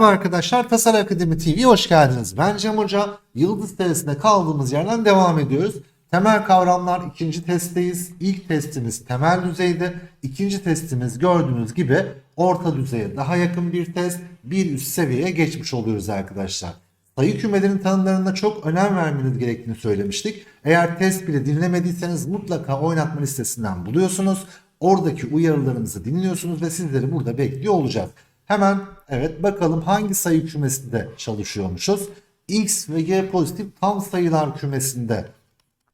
Merhaba arkadaşlar, Tasar Akademi TV'ye hoş geldiniz. Ben Cem Hoca. Yıldız testine kaldığımız yerden devam ediyoruz. Temel kavramlar ikinci testteyiz. İlk testimiz temel düzeyde. İkinci testimiz gördüğünüz gibi orta düzeye daha yakın bir test. Bir üst seviyeye geçmiş oluyoruz arkadaşlar. Sayı kümelerinin tanımlarına çok önem vermeniz gerektiğini söylemiştik. Eğer test bile dinlemediyseniz mutlaka oynatma listesinden buluyorsunuz. Oradaki uyarılarımızı dinliyorsunuz ve sizleri burada bekliyor olacağız. Hemen evet bakalım hangi sayı kümesinde çalışıyormuşuz. X ve Y pozitif tam sayılar kümesinde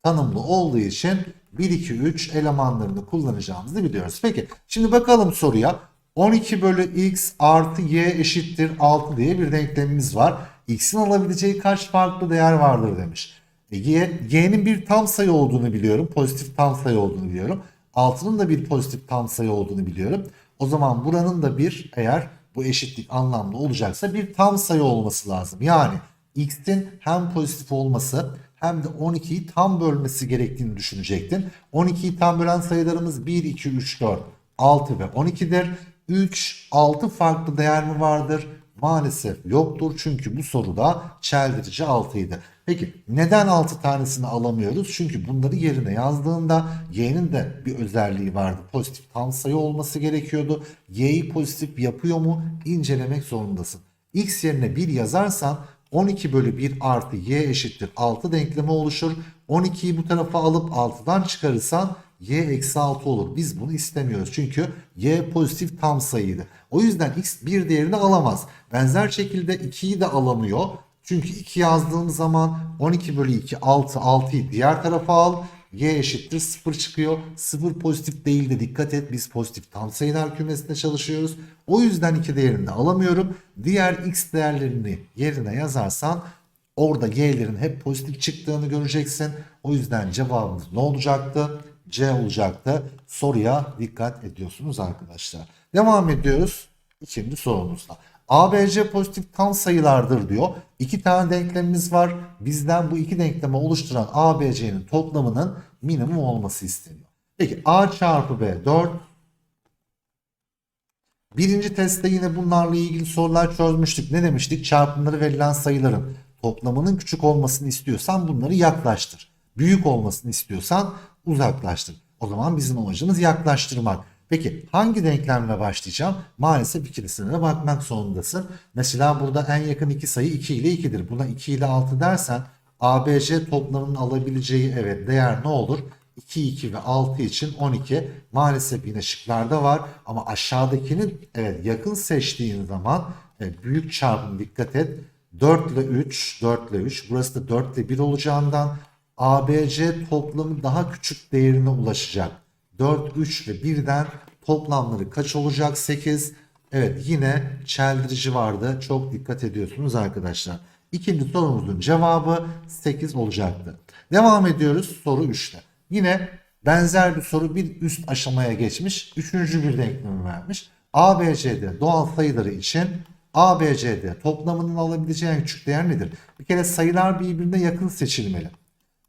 tanımlı olduğu için 1, 2, 3 elemanlarını kullanacağımızı biliyoruz. Peki şimdi bakalım soruya. 12 bölü x artı y eşittir 6 diye bir denklemimiz var. X'in alabileceği kaç farklı değer vardır demiş. E, y, y'nin bir tam sayı olduğunu biliyorum. Pozitif tam sayı olduğunu biliyorum. 6'nın da bir pozitif tam sayı olduğunu biliyorum. O zaman buranın da bir eğer bu eşitlik anlamlı olacaksa bir tam sayı olması lazım. Yani x'in hem pozitif olması hem de 12'yi tam bölmesi gerektiğini düşünecektin. 12'yi tam bölen sayılarımız 1, 2, 3, 4, 6 ve 12'dir. 3, 6 farklı değer mi vardır? Maalesef yoktur çünkü bu soruda çeldirici 6 idi. Peki neden 6 tanesini alamıyoruz? Çünkü bunları yerine yazdığında y'nin de bir özelliği vardı. Pozitif tam sayı olması gerekiyordu. y'yi pozitif yapıyor mu? İncelemek zorundasın. x yerine 1 yazarsan 12 bölü 1 artı y eşittir 6 denklemi oluşur. 12'yi bu tarafa alıp 6'dan çıkarırsan y eksi 6 olur. Biz bunu istemiyoruz. Çünkü y pozitif tam sayıydı. O yüzden x bir değerini alamaz. Benzer şekilde 2'yi de alamıyor. Çünkü 2 yazdığım zaman 12 bölü 2 6 6'yı diğer tarafa al. Y eşittir 0 çıkıyor. 0 pozitif değil de dikkat et biz pozitif tam sayılar kümesinde çalışıyoruz. O yüzden 2 değerini de alamıyorum. Diğer x değerlerini yerine yazarsan orada y'lerin hep pozitif çıktığını göreceksin. O yüzden cevabımız ne olacaktı? C olacaktı. Soruya dikkat ediyorsunuz arkadaşlar. Devam ediyoruz ikinci sorumuzla. ABC pozitif tam sayılardır diyor. İki tane denklemimiz var. Bizden bu iki denklemi oluşturan ABC'nin toplamının minimum olması isteniyor. Peki A çarpı B 4. Birinci testte yine bunlarla ilgili sorular çözmüştük. Ne demiştik? Çarpımları verilen sayıların toplamının küçük olmasını istiyorsan bunları yaklaştır. Büyük olmasını istiyorsan uzaklaştır. O zaman bizim amacımız yaklaştırmak. Peki hangi denklemle başlayacağım? Maalesef ikilisine de bakmak zorundasın. Mesela burada en yakın iki sayı 2 ile 2'dir. Buna 2 ile 6 dersen ABC toplamının alabileceği evet değer ne olur? 2, 2 ve 6 için 12. Maalesef yine şıklarda var ama aşağıdakini evet yakın seçtiğin zaman evet, büyük çarpım dikkat et. 4 ile 3, 4 ile 3. Burası da 4 ile 1 olacağından ABC toplamı daha küçük değerine ulaşacak. 4, 3 ve 1'den toplamları kaç olacak? 8. Evet yine çeldirici vardı. Çok dikkat ediyorsunuz arkadaşlar. İkinci sorumuzun cevabı 8 olacaktı. Devam ediyoruz soru 3'te. Yine benzer bir soru bir üst aşamaya geçmiş. Üçüncü bir denklemi vermiş. ABC'de doğal sayıları için ABC'de toplamının alabileceği en küçük değer nedir? Bir kere sayılar birbirine yakın seçilmeli.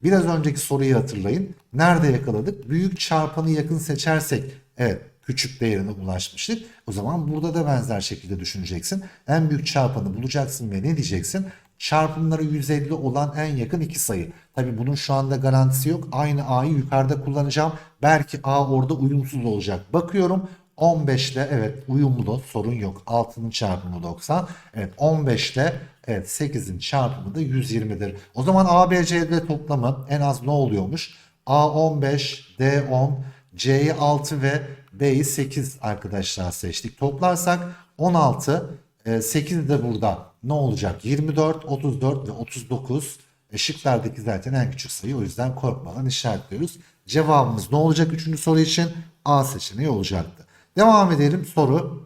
Biraz önceki soruyu hatırlayın. Nerede yakaladık? Büyük çarpanı yakın seçersek evet küçük değerine ulaşmıştık. O zaman burada da benzer şekilde düşüneceksin. En büyük çarpanı bulacaksın ve ne diyeceksin? Çarpımları 150 olan en yakın iki sayı. Tabi bunun şu anda garantisi yok. Aynı A'yı yukarıda kullanacağım. Belki A orada uyumsuz olacak. Bakıyorum 15 ile evet uyumlu sorun yok. 6'nın çarpımı 90. Evet 15 ile evet 8'in çarpımı da 120'dir. O zaman ABCD toplamı en az ne oluyormuş? A 15, D 10, C'yi 6 ve B'yi 8 arkadaşlar seçtik. Toplarsak 16, 8 de burada ne olacak? 24, 34 ve 39. E, şıklardaki zaten en küçük sayı o yüzden korkmadan işaretliyoruz. Cevabımız ne olacak 3. soru için? A seçeneği olacaktı. Devam edelim soru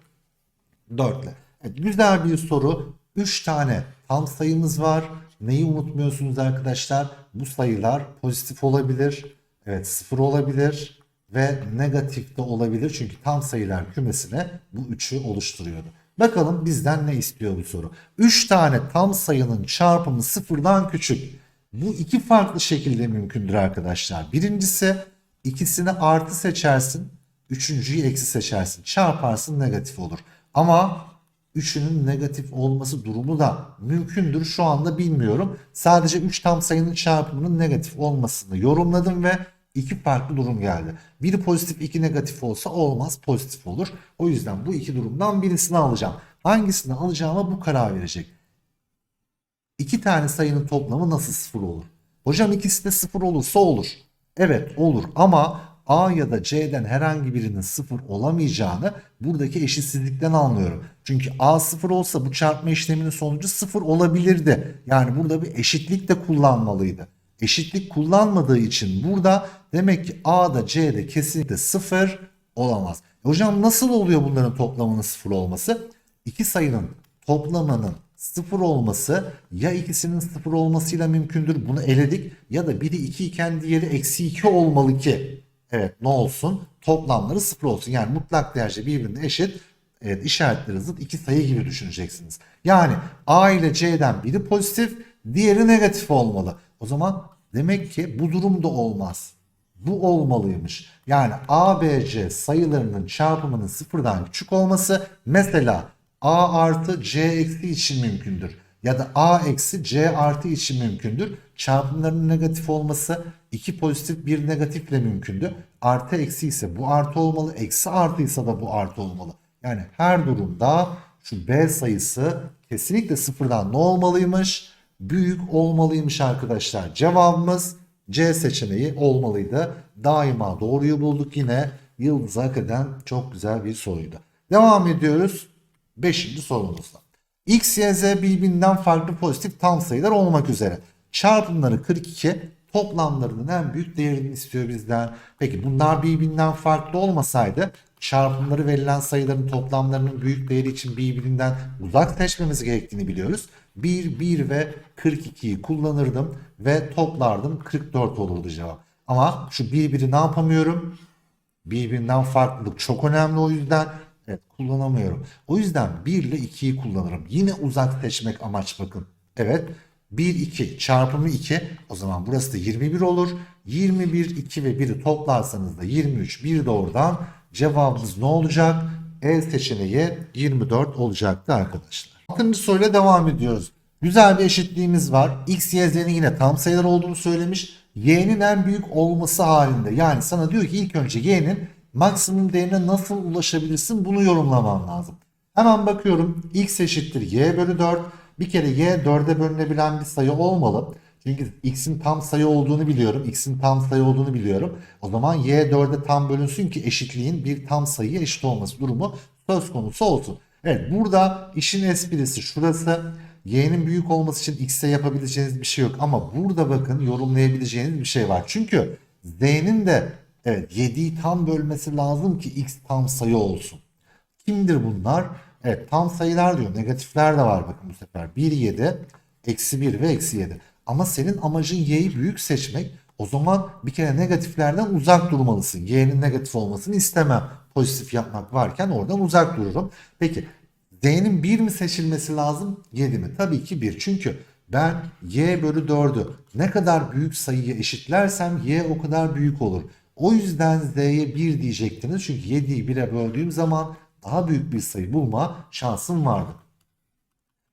4 ile. Evet, güzel bir soru. 3 tane tam sayımız var. Neyi unutmuyorsunuz arkadaşlar? Bu sayılar pozitif olabilir. Evet 0 olabilir ve negatif de olabilir. Çünkü tam sayılar kümesine bu üçü oluşturuyordu. Bakalım bizden ne istiyor bu soru? 3 tane tam sayının çarpımı sıfırdan küçük. Bu iki farklı şekilde mümkündür arkadaşlar. Birincisi ikisini artı seçersin. Üçüncüyü eksi seçersin. Çarparsın negatif olur. Ama üçünün negatif olması durumu da mümkündür. Şu anda bilmiyorum. Sadece 3 tam sayının çarpımının negatif olmasını yorumladım ve iki farklı durum geldi. Biri pozitif iki negatif olsa olmaz pozitif olur. O yüzden bu iki durumdan birisini alacağım. Hangisini alacağıma bu karar verecek. İki tane sayının toplamı nasıl sıfır olur? Hocam ikisi de sıfır olursa olur. Evet olur ama A ya da C'den herhangi birinin sıfır olamayacağını buradaki eşitsizlikten anlıyorum. Çünkü A sıfır olsa bu çarpma işleminin sonucu sıfır olabilirdi. Yani burada bir eşitlik de kullanmalıydı. Eşitlik kullanmadığı için burada demek ki A da C de kesinlikle sıfır olamaz. E Hocam nasıl oluyor bunların toplamının sıfır olması? İki sayının toplamının sıfır olması ya ikisinin sıfır olmasıyla mümkündür. Bunu eledik. Ya da biri 2 iken diğeri eksi 2 olmalı ki. Evet ne olsun? Toplamları sıfır olsun. Yani mutlak değerce birbirine eşit. Evet işaretleri zıt iki sayı gibi düşüneceksiniz. Yani A ile C'den biri pozitif, diğeri negatif olmalı. O zaman demek ki bu durumda olmaz. Bu olmalıymış. Yani A, B, C sayılarının çarpımının sıfırdan küçük olması mesela A artı C eksi için mümkündür. Ya da A eksi C artı için mümkündür. Çarpımlarının negatif olması iki pozitif bir negatifle mümkündür. Artı eksi ise bu artı olmalı. Eksi artıysa da bu artı olmalı. Yani her durumda şu B sayısı kesinlikle sıfırdan ne olmalıymış? Büyük olmalıymış arkadaşlar. Cevabımız C seçeneği olmalıydı. Daima doğruyu bulduk yine. Yıldız hak çok güzel bir soruydu. Devam ediyoruz. Beşinci sorumuzla. X, Y, Z birbirinden farklı pozitif tam sayılar olmak üzere. Çarpımları 42, toplamlarının en büyük değerini istiyor bizden. Peki bunlar birbirinden farklı olmasaydı çarpımları verilen sayıların toplamlarının büyük değeri için birbirinden uzak seçmemiz gerektiğini biliyoruz. 1, 1 ve 42'yi kullanırdım ve toplardım 44 olurdu cevap. Ama şu 1, 1'i ne yapamıyorum? Birbirinden farklılık çok önemli o yüzden evet kullanamıyorum. O yüzden 1 ile 2'yi kullanırım. Yine uzak seçmek amaç bakın. Evet 1 2 çarpımı 2 o zaman burası da 21 olur. 21 2 ve 1'i toplarsanız da 23 1 de oradan cevabımız ne olacak? E seçeneği 24 olacaktı arkadaşlar. 6. soruyla devam ediyoruz. Güzel bir eşitliğimiz var. X, Y, Z'nin yine tam sayılar olduğunu söylemiş. Y'nin en büyük olması halinde. Yani sana diyor ki ilk önce Y'nin maksimum değerine nasıl ulaşabilirsin bunu yorumlaman lazım. Hemen bakıyorum. X eşittir Y bölü 4. Bir kere Y 4'e bölünebilen bir sayı olmalı. Çünkü x'in tam sayı olduğunu biliyorum. x'in tam sayı olduğunu biliyorum. O zaman y 4'e tam bölünsün ki eşitliğin bir tam sayıya eşit olması durumu söz konusu olsun. Evet burada işin esprisi şurası. y'nin büyük olması için x'e yapabileceğiniz bir şey yok. Ama burada bakın yorumlayabileceğiniz bir şey var. Çünkü z'nin de evet 7'yi tam bölmesi lazım ki x tam sayı olsun. Kimdir bunlar? Evet tam sayılar diyor. Negatifler de var bakın bu sefer. 1 7, eksi 1 ve eksi 7. Ama senin amacın y'yi büyük seçmek. O zaman bir kere negatiflerden uzak durmalısın. Y'nin negatif olmasını istemem. Pozitif yapmak varken oradan uzak dururum. Peki D'nin 1 mi seçilmesi lazım? 7 mi? Tabii ki 1. Çünkü ben y bölü 4'ü ne kadar büyük sayıya eşitlersem y o kadar büyük olur. O yüzden z'ye 1 diyecektiniz. Çünkü 7'yi 1'e böldüğüm zaman daha büyük bir sayı bulma şansım vardı.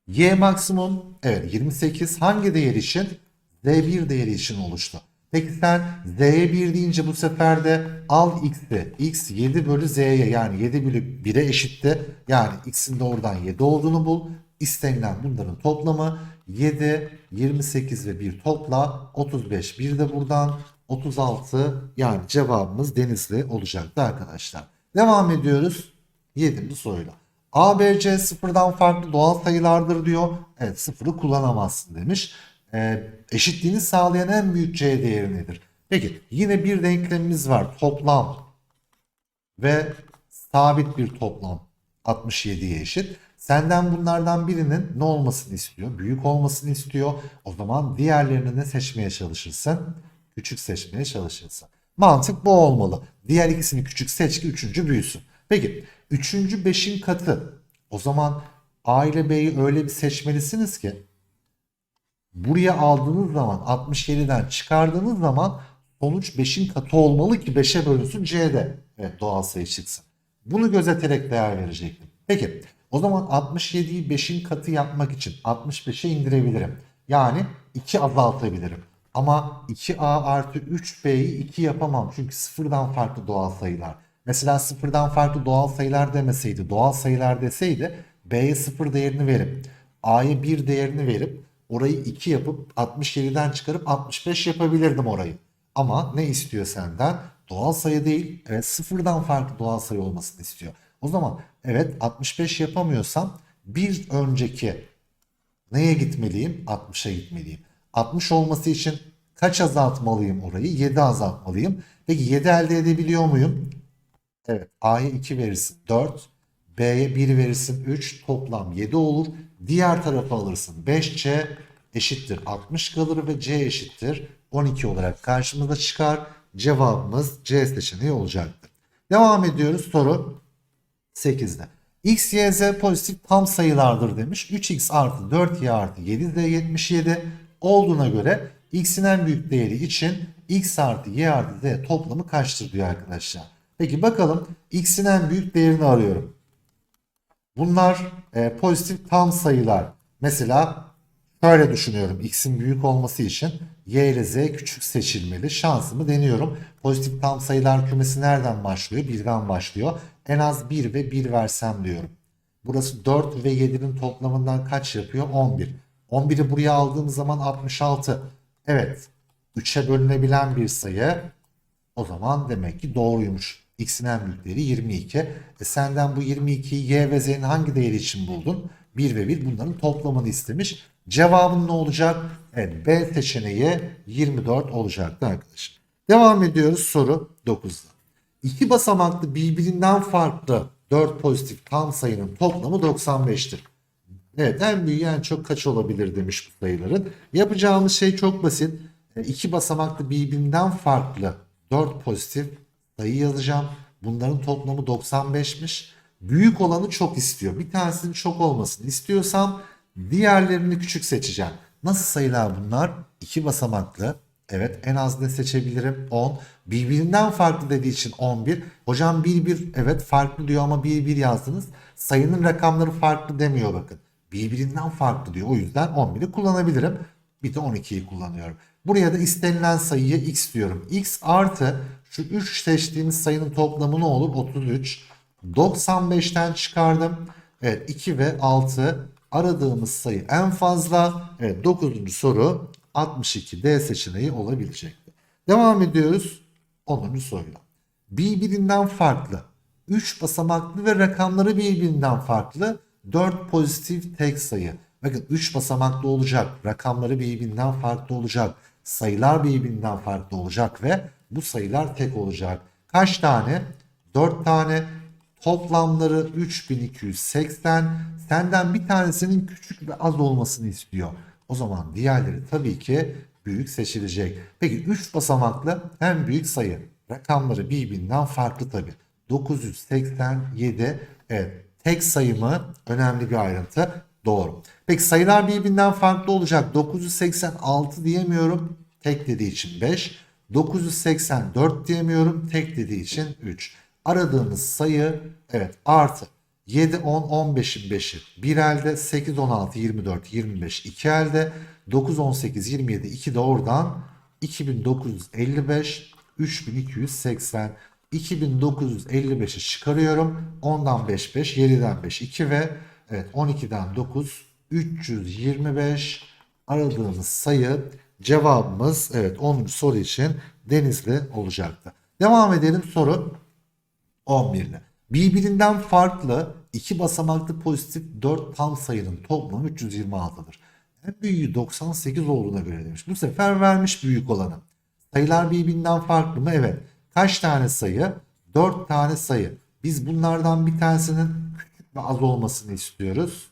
Y maksimum evet 28 hangi değer için? Z1 değeri için oluştu. Peki sen Z'ye 1 deyince bu sefer de al X'i. X 7 bölü Z'ye yani 7 bölü 1'e eşitti. Yani X'in de oradan 7 olduğunu bul. İstenilen bunların toplamı 7, 28 ve 1 topla 35. Bir de buradan 36 yani cevabımız Denizli olacaktı arkadaşlar. Devam ediyoruz 7. soruyla. A, B, C sıfırdan farklı doğal sayılardır diyor. Evet sıfırı kullanamazsın demiş. Ee, eşitliğini sağlayan en büyük C değeri nedir? Peki yine bir denklemimiz var. Toplam ve sabit bir toplam 67'ye eşit. Senden bunlardan birinin ne olmasını istiyor? Büyük olmasını istiyor. O zaman diğerlerini ne seçmeye çalışırsın? Küçük seçmeye çalışırsın. Mantık bu olmalı. Diğer ikisini küçük seç ki üçüncü büyüsün. Peki üçüncü beşin katı. O zaman A ile B'yi öyle bir seçmelisiniz ki buraya aldığınız zaman 67'den çıkardığınız zaman sonuç 5'in katı olmalı ki 5'e bölünsün C'de evet, doğal sayı çıksın. Bunu gözeterek değer verecektim. Peki O zaman 67'yi 5'in katı yapmak için 65'e indirebilirim. Yani 2 azaltabilirim. Ama 2a artı 3b'yi 2 yapamam. Çünkü sıfırdan farklı doğal sayılar. Mesela sıfırdan farklı doğal sayılar demeseydi, doğal sayılar deseydi b'ye 0 değerini verip a'ya 1 değerini verip orayı 2 yapıp 67'den çıkarıp 65 yapabilirdim orayı. Ama ne istiyor senden? Doğal sayı değil, evet sıfırdan farklı doğal sayı olmasını istiyor. O zaman evet 65 yapamıyorsam bir önceki neye gitmeliyim? 60'a gitmeliyim. 60 olması için kaç azaltmalıyım orayı? 7 azaltmalıyım. Peki 7 elde edebiliyor muyum? Evet. A'ya 2 verirsin 4. B'ye 1 verirsin 3. Toplam 7 olur. Diğer tarafa alırsın 5C eşittir 60 kalır ve C eşittir 12 olarak karşımıza çıkar. Cevabımız C seçeneği olacaktır. Devam ediyoruz soru 8'de. X, Y, Z pozitif tam sayılardır demiş. 3x artı 4y artı 7 de 77 olduğuna göre x'in en büyük değeri için x artı y artı z toplamı kaçtır diyor arkadaşlar. Peki bakalım x'in en büyük değerini arıyorum. Bunlar e, pozitif tam sayılar. Mesela şöyle düşünüyorum. X'in büyük olması için Y ile Z küçük seçilmeli. Şansımı deniyorum. Pozitif tam sayılar kümesi nereden başlıyor? Birden başlıyor. En az 1 ve 1 versem diyorum. Burası 4 ve 7'nin toplamından kaç yapıyor? 11. 11'i buraya aldığım zaman 66. Evet. 3'e bölünebilen bir sayı. O zaman demek ki doğruymuş. X'in en büyük değeri 22. E senden bu 22'yi Y ve Z'nin hangi değeri için buldun? 1 ve 1 bunların toplamını istemiş. Cevabın ne olacak? Evet B seçeneği 24 olacaktı arkadaşlar. Devam ediyoruz soru 9'da. İki basamaklı birbirinden farklı 4 pozitif tam sayının toplamı 95'tir. Evet en büyüğü en çok kaç olabilir demiş bu sayıların. Yapacağımız şey çok basit. E, İki basamaklı birbirinden farklı 4 pozitif sayı yazacağım. Bunların toplamı 95'miş. Büyük olanı çok istiyor. Bir tanesinin çok olmasını istiyorsam diğerlerini küçük seçeceğim. Nasıl sayılar bunlar? İki basamaklı. Evet en az ne seçebilirim? 10. Birbirinden farklı dediği için 11. Hocam 1 1 evet farklı diyor ama 1 1 yazdınız. Sayının rakamları farklı demiyor bakın. Birbirinden farklı diyor. O yüzden 11'i kullanabilirim. Bir de 12'yi kullanıyorum. Buraya da istenilen sayıya x diyorum. x artı şu 3 seçtiğimiz sayının toplamı ne olur? 33. 95'ten çıkardım. Evet 2 ve 6 aradığımız sayı en fazla. Evet 9. soru 62 D seçeneği olabilecekti. Devam ediyoruz 10. soruyla. Birbirinden farklı 3 basamaklı ve rakamları birbirinden farklı 4 pozitif tek sayı. Bakın 3 basamaklı olacak, rakamları birbirinden farklı olacak, sayılar birbirinden farklı olacak ve bu sayılar tek olacak. Kaç tane? 4 tane. Toplamları 3280. Senden bir tanesinin küçük ve az olmasını istiyor. O zaman diğerleri tabii ki büyük seçilecek. Peki 3 basamaklı en büyük sayı. Rakamları birbirinden farklı tabii. 987 evet tek sayı mı önemli bir ayrıntı doğru. Peki sayılar birbirinden farklı olacak 986 diyemiyorum tek dediği için 5 984 diyemiyorum. Tek dediği için 3 aradığımız sayı evet artı 7 10 15'in 5'i 1 elde 8 16 24 25 2 elde 9 18 27 2 de oradan 2955 3280 2955'i çıkarıyorum. 10'dan 5 5, 7'den 5 2 ve evet 12'den 9 325 aradığımız sayı cevabımız evet 10. soru için Denizli olacaktı. Devam edelim soru 11 ile. Birbirinden farklı iki basamaklı pozitif 4 tam sayının toplamı 326'dır. En büyüğü 98 olduğuna göre demiş. Bu sefer vermiş büyük olanı. Sayılar birbirinden farklı mı? Evet. Kaç tane sayı? 4 tane sayı. Biz bunlardan bir tanesinin küçük ve az olmasını istiyoruz.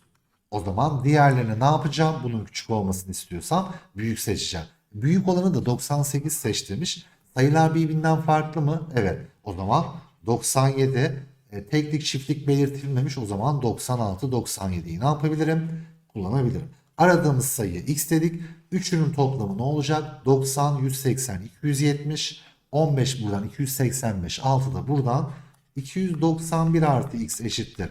O zaman diğerlerini ne yapacağım? Bunun küçük olmasını istiyorsam büyük seçeceğim. Büyük olanı da 98 seçtirmiş. Sayılar birbirinden farklı mı? Evet. O zaman 97 e, teklik çiftlik belirtilmemiş. O zaman 96 97'yi ne yapabilirim? Kullanabilirim. Aradığımız sayı x dedik. Üçünün toplamı ne olacak? 90, 180, 270, 15 buradan 285, 6 da buradan 291 artı x eşittir.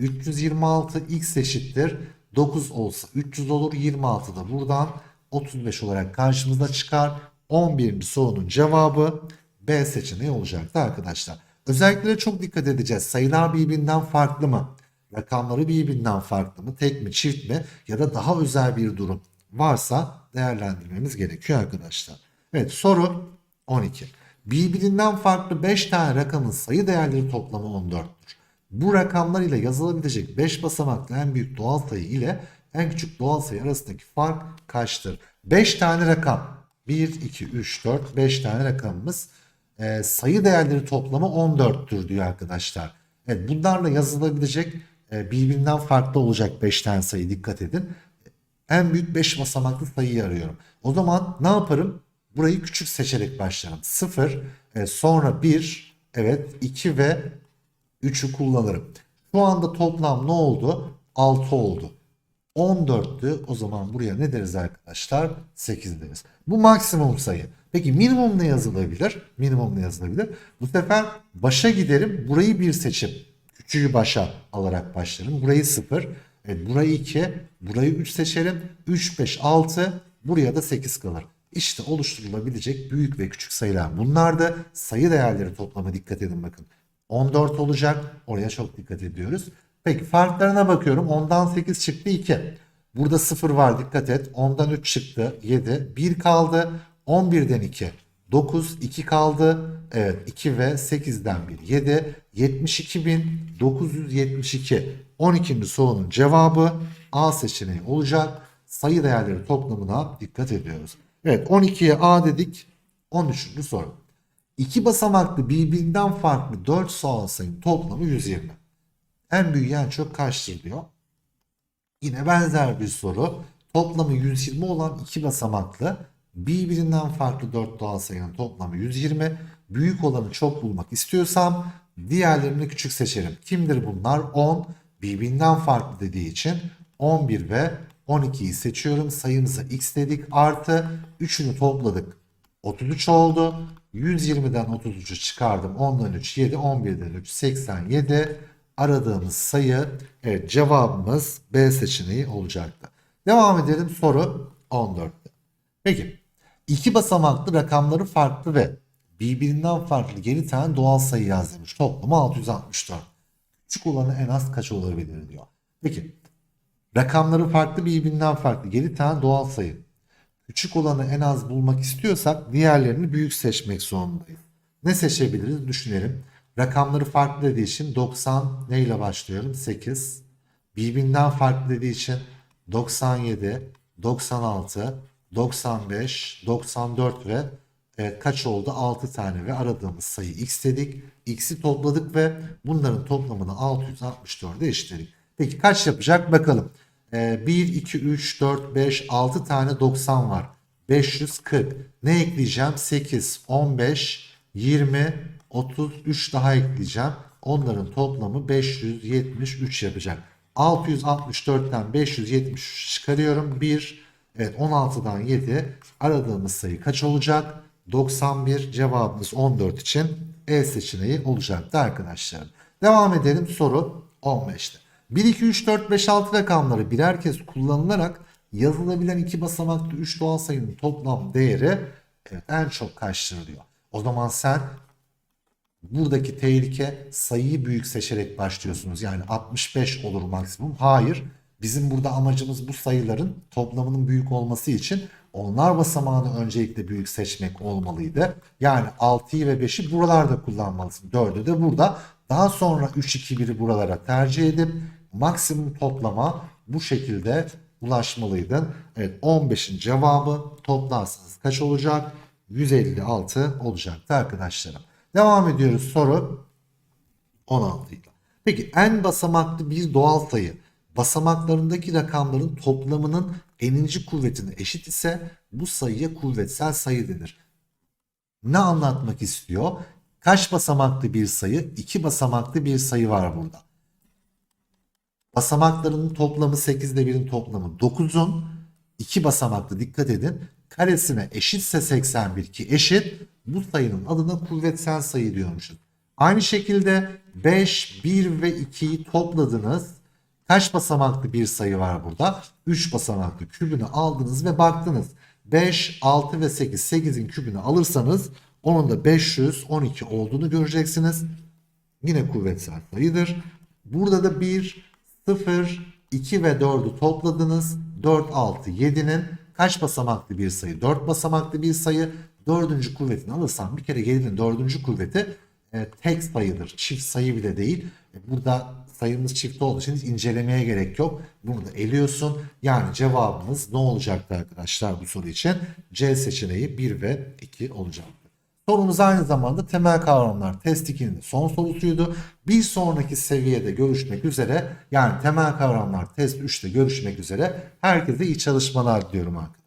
326 x eşittir 9 olsa 300 olur 26 da buradan 35 olarak karşımıza çıkar. 11. sorunun cevabı B seçeneği olacaktı arkadaşlar. Özelliklere çok dikkat edeceğiz. Sayılar birbirinden farklı mı? Rakamları birbirinden farklı mı? Tek mi çift mi? Ya da daha özel bir durum varsa değerlendirmemiz gerekiyor arkadaşlar. Evet soru 12. Birbirinden farklı 5 tane rakamın sayı değerleri toplamı 14'tür. Bu rakamlar ile yazılabilecek 5 basamaklı en büyük doğal sayı ile en küçük doğal sayı arasındaki fark kaçtır? 5 tane rakam. 1, 2, 3, 4, 5 tane rakamımız. Ee, sayı değerleri toplamı 14'tür diyor arkadaşlar. Evet bunlarla yazılabilecek e, birbirinden farklı olacak 5 tane sayı dikkat edin. En büyük 5 basamaklı sayıyı arıyorum. O zaman ne yaparım? Burayı küçük seçerek başlarım. 0, e, sonra 1, evet 2 ve 3'ü kullanırım. Şu anda toplam ne oldu? 6 oldu. 14'tü. O zaman buraya ne deriz arkadaşlar? 8 deriz. Bu maksimum sayı. Peki minimum ne yazılabilir? Minimum ne yazılabilir? Bu sefer başa giderim. Burayı bir seçip küçüğü başa alarak başlarım. Burayı 0. Evet, burayı 2. Burayı 3 seçerim. 3, 5, 6. Buraya da 8 kalır. İşte oluşturulabilecek büyük ve küçük sayılar. Bunlar da sayı değerleri toplamı dikkat edin bakın. 14 olacak. Oraya çok dikkat ediyoruz. Peki farklarına bakıyorum. 10'dan 8 çıktı 2. Burada 0 var dikkat et. 10'dan 3 çıktı 7. 1 kaldı. 11'den 2. 9, 2 kaldı. Evet 2 ve 8'den 1. 7. 72.972. 12. sorunun cevabı A seçeneği olacak. Sayı değerleri toplamına dikkat ediyoruz. Evet 12'ye A dedik. 13. soru. İki basamaklı birbirinden farklı 4 sağ sayının toplamı 120. En büyük en çok kaçtır diyor. Yine benzer bir soru. Toplamı 120 olan iki basamaklı birbirinden farklı 4 doğal sayının toplamı 120. Büyük olanı çok bulmak istiyorsam diğerlerini küçük seçerim. Kimdir bunlar? 10 birbirinden farklı dediği için 11 ve 12'yi seçiyorum. Sayımıza x dedik. Artı 3'ünü topladık. 33 oldu. 120'den 33'ü çıkardım. 10'dan 3 7, 11'den 3 87. Aradığımız sayı evet cevabımız B seçeneği olacaktı. Devam edelim soru 14'te. Peki iki basamaklı rakamları farklı ve birbirinden farklı 7 tane doğal sayı yaz demiş. Toplamı 664. Küçük olanı en az kaç olabilir diyor. Peki rakamları farklı birbirinden farklı 7 tane doğal sayı. Küçük olanı en az bulmak istiyorsak diğerlerini büyük seçmek zorundayız. Ne seçebiliriz düşünelim. Rakamları farklı dediği için 90 ne ile başlıyorum? 8. Birbirinden farklı dediği için 97, 96, 95, 94 ve e, kaç oldu? 6 tane ve aradığımız sayı x dedik. X'i topladık ve bunların toplamını 664'e eşitledik. Peki kaç yapacak bakalım. E, 1, 2, 3, 4, 5, 6 tane 90 var. 540. Ne ekleyeceğim? 8, 15, 20, 33 daha ekleyeceğim. Onların toplamı 573 yapacak. 664'ten 573 çıkarıyorum. 1, evet 16'dan 7 aradığımız sayı kaç olacak? 91 cevabımız 14 için E seçeneği olacaktı arkadaşlar. Devam edelim soru 15'te. 1, 2, 3, 4, 5, 6 rakamları birer kez kullanılarak yazılabilen iki basamaklı 3 doğal sayının toplam değeri evet, en çok kaçtır. O zaman sen buradaki tehlike sayıyı büyük seçerek başlıyorsunuz. Yani 65 olur maksimum. Hayır. Bizim burada amacımız bu sayıların toplamının büyük olması için onlar basamağını öncelikle büyük seçmek olmalıydı. Yani 6'yı ve 5'i buralarda kullanmalısın. 4'ü de burada. Daha sonra 3, 2, 1'i buralara tercih edip maksimum toplama bu şekilde ulaşmalıydın. Evet 15'in cevabı toplarsanız kaç olacak? 156 olacaktı arkadaşlarım. Devam ediyoruz soru 16 ile. Peki en basamaklı bir doğal sayı basamaklarındaki rakamların toplamının eninci kuvvetine eşit ise bu sayıya kuvvetsel sayı denir. Ne anlatmak istiyor? Kaç basamaklı bir sayı? İki basamaklı bir sayı var burada. Basamaklarının toplamı 8 ile 1'in toplamı 9'un iki basamaklı dikkat edin. Karesine eşitse 81 ki eşit bu sayının adına kuvvetsel sayı diyormuşuz. Aynı şekilde 5, 1 ve 2'yi topladınız. Kaç basamaklı bir sayı var burada? 3 basamaklı kübünü aldınız ve baktınız. 5, 6 ve 8. 8'in kübünü alırsanız onun da 512 olduğunu göreceksiniz. Yine kuvvetsel sayıdır. Burada da 1, 0, 2 ve 4'ü topladınız. 4, 6, 7'nin kaç basamaklı bir sayı? 4 basamaklı bir sayı. Dördüncü kuvvetini alırsam bir kere 7'nin dördüncü kuvveti e, tek sayıdır. Çift sayı bile değil. E, burada sayımız çift olduğu için hiç incelemeye gerek yok. Bunu da eliyorsun. Yani cevabımız ne olacaktı arkadaşlar bu soru için? C seçeneği 1 ve 2 olacaktı. Sorumuz aynı zamanda temel kavramlar test 2'nin son sorusuydu. Bir sonraki seviyede görüşmek üzere yani temel kavramlar test 3'te görüşmek üzere. Herkese iyi çalışmalar diliyorum arkadaşlar.